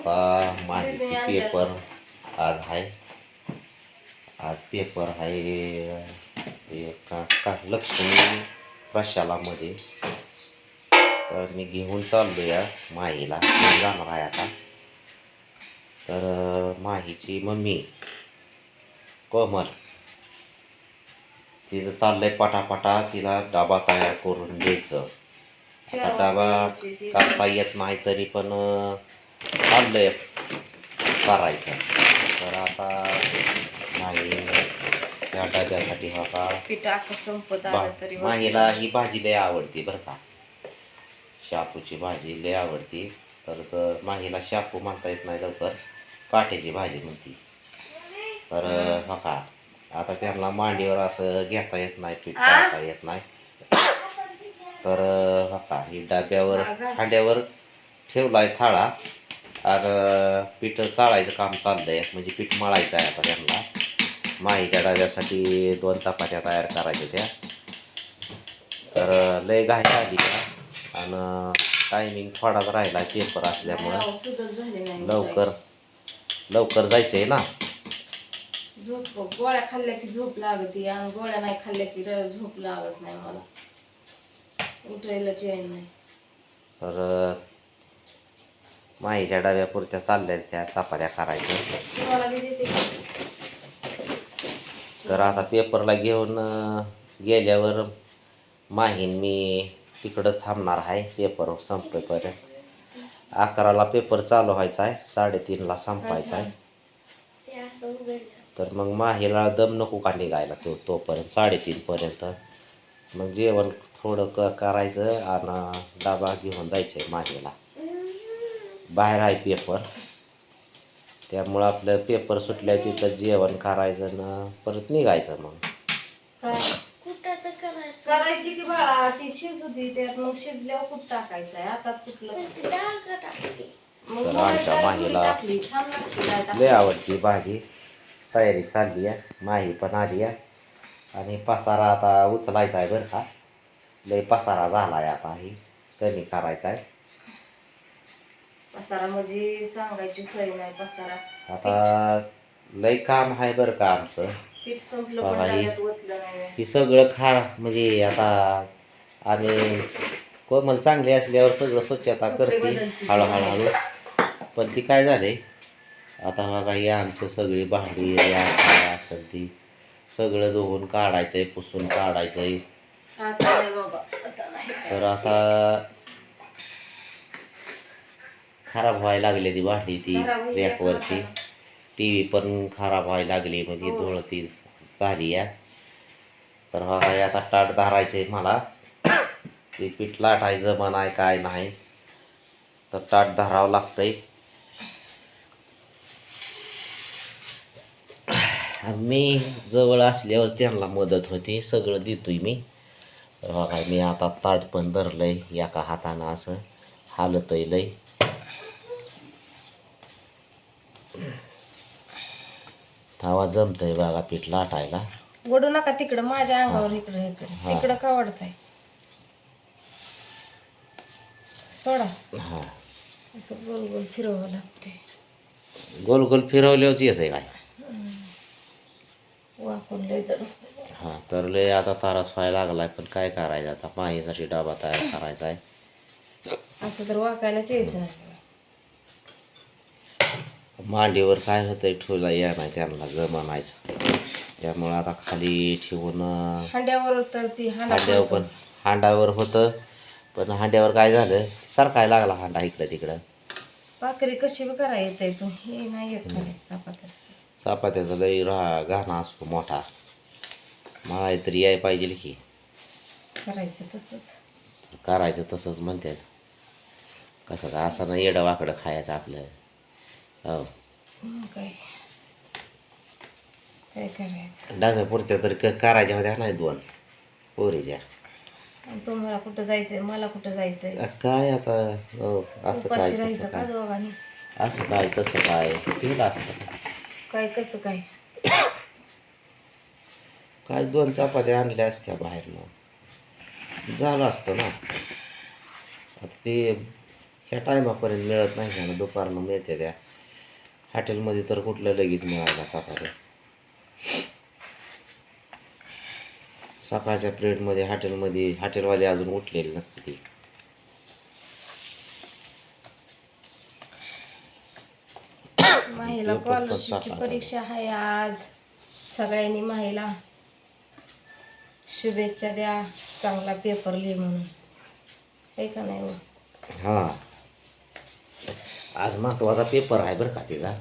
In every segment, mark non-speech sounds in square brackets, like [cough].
आता माहिती पेपर आज आहे आज पेपर आहे एका का लक्ष्मी प्रशालामध्ये. तर मी घेऊन चाललो या माहीला जाणार आहे आता. तर माहीची मम्मी कोमल तिचं चाललंय पटापटा तिला डबा तयार करून द्यायचं. आता डबा वाजता यायची ती. करता येत नाही तरी पण चाललंय करायचं. तर आता नाही त्या डब्यासाठी हा का संपत आलं तरी माहीला ही भाजी लय आवडते बरं का. शापूची भाजी लय आवडती. तर क- माहीला शापू म्हणता येत नाही लवकर. काट्याची भाजी म्हणती. तर हो का. आता त्यांना मांडीवर असं घेता येत नाही पीठ? काढता येत नाही. तर हो का. ही डब्यावर अगं. हांड्यावर ठेवलाय थाळा. आणि पीठ चाळायचं काम चाललंय. म्हणजे पीठ मळायचं आहे आता त्यांना. माहीच्या डब्यासाठी दोन चपात्या तयार करायच्या त्या. तर लय घाई आली का आणि टायमिंग थोडाच राहिला पेपर असल्यामुळं. लवकर लवकर जायचं आहे ना? झोप गोळ्या खाल्ल्या की झोप लागते. आणि गोळ्या नाही खाल्ल्या की झोप लागत नाही मला. उठायला चैन नाही. तर माहीच्या डब्यापुरत्या चालल्या त्या चपात्या करायचं? तर आता पेपरला घेऊन गेल्यावर माहीन मी तिकडंच थांबणार आहे. पेपर संपेपर्यंत अकराला पेपर चालू व्हायचा आहे. साडेतीनला संपायचा आहे. तर मग माहीला दम नको का निघायला तो तोपर्यंत साडेतीनपर्यंत मग जेवण थोडं क करायचं आणि डबा घेऊन जायचं आहे माहीला. बाहेर आहे पेपर. त्यामुळं आपलं पेपर सुटल्या तिथं जेवण करायचं ना परत निघायचं मग. करायचं? करायची की बाळा ती शिजू त्यात. मग शिजल्यावर कुठ टाकायचं आहे आताच कुठलं? डाळ का टाकली? मग तर मोहरी आमच्या माहीला थोडी टाकली. छान लागते डाळ लय. आवडती भाजी. तयारी चालली आहे. माही पण आली आहे. आणि पसारा आता उचलायचा आहे बरं का. लय पसारा झाला आहे आता ही. कमी करायचा आहे. पसारा म्हणजे सांगायची सोय नाही पसारा. आता लय काम आहे बरं का आमचं. पीठ संपलं बघा पण. डब्यात ओतलं नाही सगळं खा म्हणजे आता आणि कोमल चांगली असल्यावर सगळं स्वच्छता करते. हळूहळू. हळू पण ती काय झाले? आता ही आमचं सगळी भांडी काय असेल ती सगळं धुवून काढायचंय पुसून काढायचंय. आता नाही बाबा. आता नाही तर आता खराब व्हायला लागली ती भांडी ती रॅकवरची. टी व्ही पण खराब व्हायला लागली म्हणजे हो. धुळती झाली या. तर हा काय आता ताट धरायचे मला. ते पीठ लाटायचं म्हणाय काय नाही. तर ताट धरावं लागतंय. मी जवळ असल्यावर त्यांना मदत होती सगळं देतोय मी. तर हा काय मी आता ताट पण धरलंय एका हातानं असं हालतय लय. थावा जमतंय बघा पीठ लाटायला. ओढू नका तिकडं माझ्या अंगावर इकडे इकडे. हा. तिकडं का वाढताय सोडा. हा. असं गोल गोल फिरवावं लागते गोल गोल फिरवल्यावरच येत आहे काय वाकून लय जड होतं. हां तर लय आता तारास व्हायला लागलाय पण काय करायचं? आता माहीसाठी डबा तयार करायचा आहे असं तर वाकायला यायचं नाही. मांडीवर काय होतंय ठेवला या नाही त्यांना जमानायचं त्यामुळं आता खाली ठेवून हांड्यावर तर ती हांडा हांड्यावर पण हांड्यावर होतं पण हांड्यावर काय झालं सरकायला लागला हांडा इकडं तिकडं. भाकरी कशी बी करा येते पण हे नाही येत करायचं चपात्याचं. चपात्याचा लई रा घाणा असतो मोठा. मला तरी याय पाहिजे की. करायचं तसंच. करायचं तसंच म्हणतात कसं का असं नाही येडं वाकडं खायचं आपलं. हो. काय? काय करायचं? डाव्या पुरत्या तर क- करायच्या होत्या नाही दोन. पोरीच्या. आणि तुम्हाला कुठं जायचंय? मला कुठं जायचंय? काय आता? हो असं काय उपाशी तसं राहायचं का काय? दोघांनी? असं काय तसं काय? केलं असतं काय कसं काय? काय दोन चपात्या आणल्या असत्या बाहेरनं झालं असतं ना. आता ते ह्या टायमापर्यंत मिळत नाही ना दुपारनं मिळते त्या. हॉटेलमध्ये तर कुठलं लगेच मिळायला सकाळी. सकाळच्या पिरियडमध्ये हॉटेलमध्ये हॉटेलवाले अजून उठलेले नसते ती. माहीला सकाळ परीक्षा आहे आज. सगळ्यांनी माहीला शुभेच्छा द्या. चांगला पेपर लिहि म्हणून. का नाही हो? आज महत्त्वाचा पेपर आहे बरं का तिचा.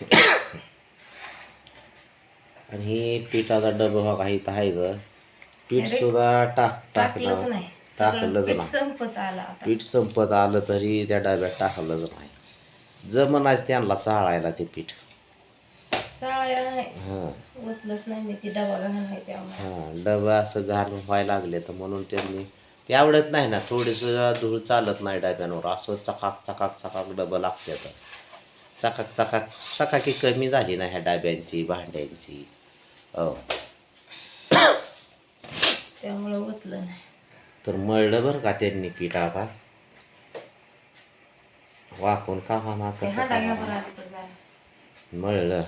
[coughs] आणि ही पिठाचा डबा बघा इथं आहे ग. पीठ सुद्धा टाक टाकलं टाकलंच पीठ नाही. संपत आला आता. पीठ संपत आलं तरी त्या डब्यात टाकलंच नाही. जमनाच त्यांना चाळायला ते पीठ. चाळायला नाही. हां. ओतलंच नाही मी ती डबा घाण आहे त्यामुळे हां डबा असं घालून व्हायला लागले तर म्हणून त्यांनी ते आवडत नाही ना थोडीसं धूळ चालत नाही डब्यांवर. असं चकाक चकाक चकाक डबं लागते तर चकाक चकाक चकाकी कमी झाली ना ह्या डब्यांची भांड्यांची. हो. त्यामुळं ओतलं नाही. तर मळलं बरं का त्यांनी पीठ आता? वाकून का ते कसं हाडा घ्या का बरं आधी तर जरा. मळलं.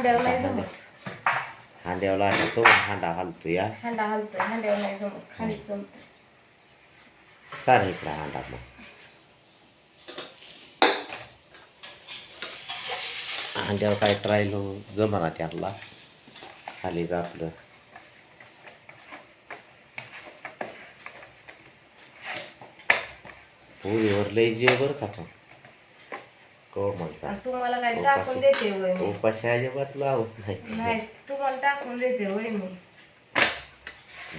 हांड्यावर नाही जमत हांड्यावला तो हांडा हालतो या हांडा हलतोय हांड्यावर नाही जमत खाली जमत सारा इकडा हांडा मग हांड्यावर काय ट्रायल जमना त्याला खाली आपलं पोळीवर लय जे बरं का तो कोमलचा आणि तुम्हाला काय टाकून देते होय मी. उपाशी अजिबात लावत नाही नाही तुम्हाला टाकून देते होय मी.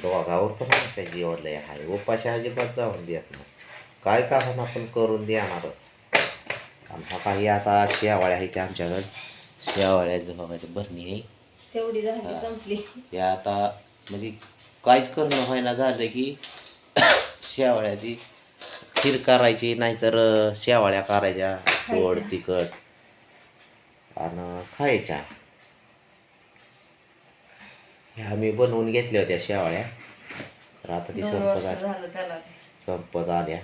दोघावर पण आमच्या जीवावर लय आहे उपाशी अजिबात जाऊन देत नाही. काय कारण आपण करून देणारच. हा काही आता शेवाळ्या आहे त्या आमच्याकडे. शेवाळ्याचं बघायची भरणी आहे. तेवढी झाली संपली. ते आता म्हणजे काहीच करणं व्हायला झालं की [coughs] शेवाळ्याची खीर करायची नाहीतर शेवाळ्या करायच्या. गोड. तिखट. आणि खायच्या. ह्या आम्ही बनवून घेतल्या होत्या शेवाळ्या. तर आता ती संपत आल्या. संपत आल्या.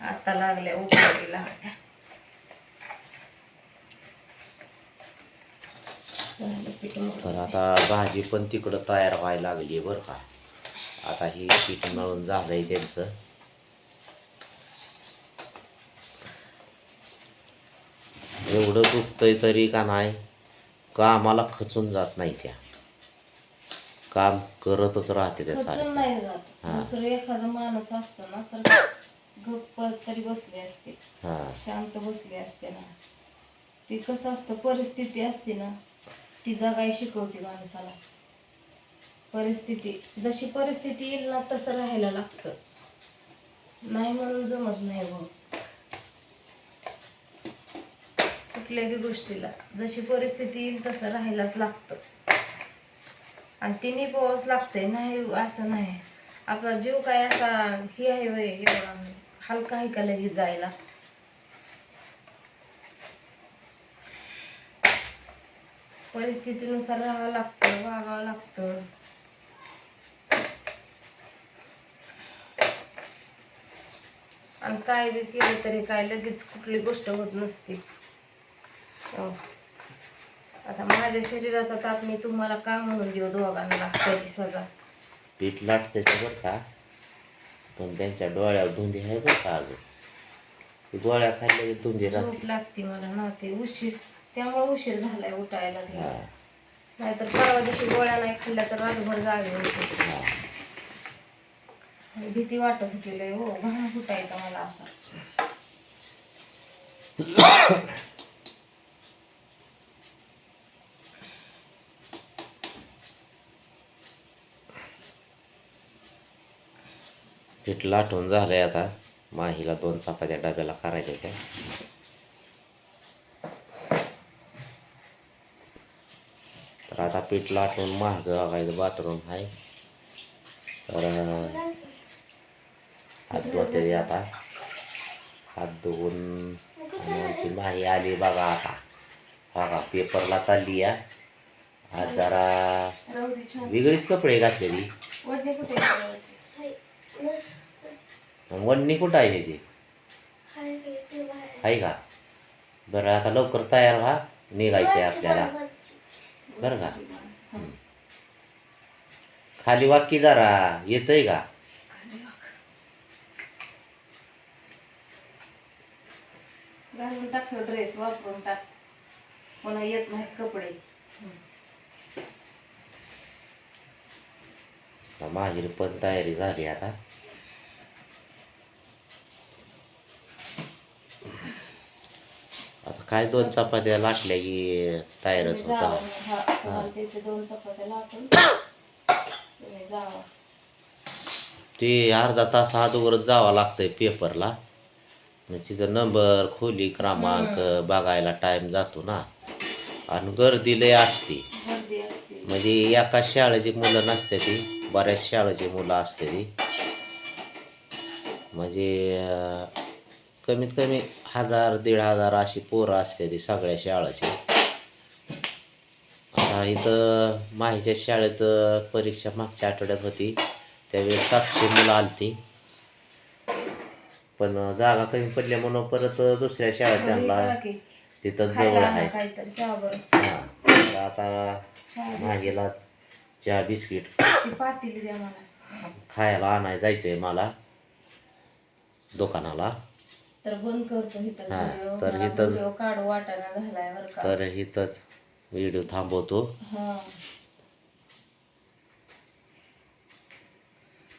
आता लागल्या मळून. तर आता भाजी पण तिकडं तयार व्हायला लागली बरं का. आता ही पीठ मळून झालंय त्यांचं. एवढं दुखतंय तरी का नाही? कामाला खचून जात नाही त्या? काम करतच राहते त्या खचून नाही जात. हा. दुसरं एखादा माणूस असतो ना तर गप्प तरी बसले असते. हां. शांत बसले असते ना. ती कसं असतं परिस्थिती असते ना ती जगाय शिकवते माणसाला. परिस्थिती जशी परिस्थिती येईल ना तसं राहायला लागतं. नाही म्हणून जमत नाही भाऊ कुठल्याही गोष्टीला. जशी परिस्थिती येईल तसं राहायलाच लागतं. आणि ती निभावच लागतंय नाही असं नाही. आपला जीव काय असा हे आहे वय एवढा. हलका आहे का लगेच जायला? परिस्थितीनुसार राहावं लागतं वागावं लागतं. आणि काय बी केलं तरी काय लगेच कुठली गोष्ट होत नसते. आता माझ्या शरीराचा ताप मी तुम्हाला का म्हणून देऊ दोघांना त्याची सजा? पीठ लाटते ते बरं का? पण त्यांच्या डोळ्यावर धुंदी आहे बरं का अजून? गोळ्या खाल्ल्या धुंदी झोप लागते मला ना ते उशीर त्यामुळे उशीर झालाय उठायला हा. नाहीतर परवा दिवशी गोळ्या नाही खाल्ल्या तर रातभर जागे होते. हा. भीती वाटत होती लय हो घाम फुटायचा मला असा. पीठ लाटून आहे आता. माहीला दोन चपात्या डब्याला करायच्या त्या तर आता पीठ लाटून महाग बघायचं बाथरूम आहे. तर हात धुते आता. हात धुवून आणि आमची माही आली बघा आता. बघा पेपरला चालली या. आज जरा वेगळीच कपडे घातलेली. वन्नी कुठं आहे ह्याची. आहे का? बरं आता लवकर तयार व्हा. निघायचं आहे आपल्याला. बरं का. खाली वाक्य जरा. येतंय का? घालून टाक ड्रेस वापरून टाक. पुन्हा येत नाहीत कपडे. माहीर पण तयारी झाली आता. आता काय दोन चपात्या लाटल्या की तयारच होता. हा, दोन चपात्या लाटून ते अर्धा तास अगोदरच जावं लागतंय पेपरला. तिथं नंबर खोली क्रमांक बघायला टाइम जातो ना. आणि गर्दी लय असते. म्हणजे एका शाळेची मुलं नसते ती. बऱ्याच शाळेची मुलं असते ती. म्हणजे कमीत कमी हजार दीड हजार अशी पोरं असते ती सगळ्या शाळेची. आता इथं माहीच्या शाळेत परीक्षा मागच्या आठवड्यात होती. त्यावेळेस सातशे मुलं आलती. पण जागा कमी पडल्या म्हणून परत दुसऱ्या शाळेत की. तिथं जवळ आहे. आता चहा मागेला चहा बिस्किट. ती पातेली द्या मला. खायला आणायला जायचंय मला. दुकानाला. तर बंद करतो हा, तर इथं- व्हिडिओ काढू वाटाणा बरं का. तर इथंच व्हिडिओ थांबवतो. हा.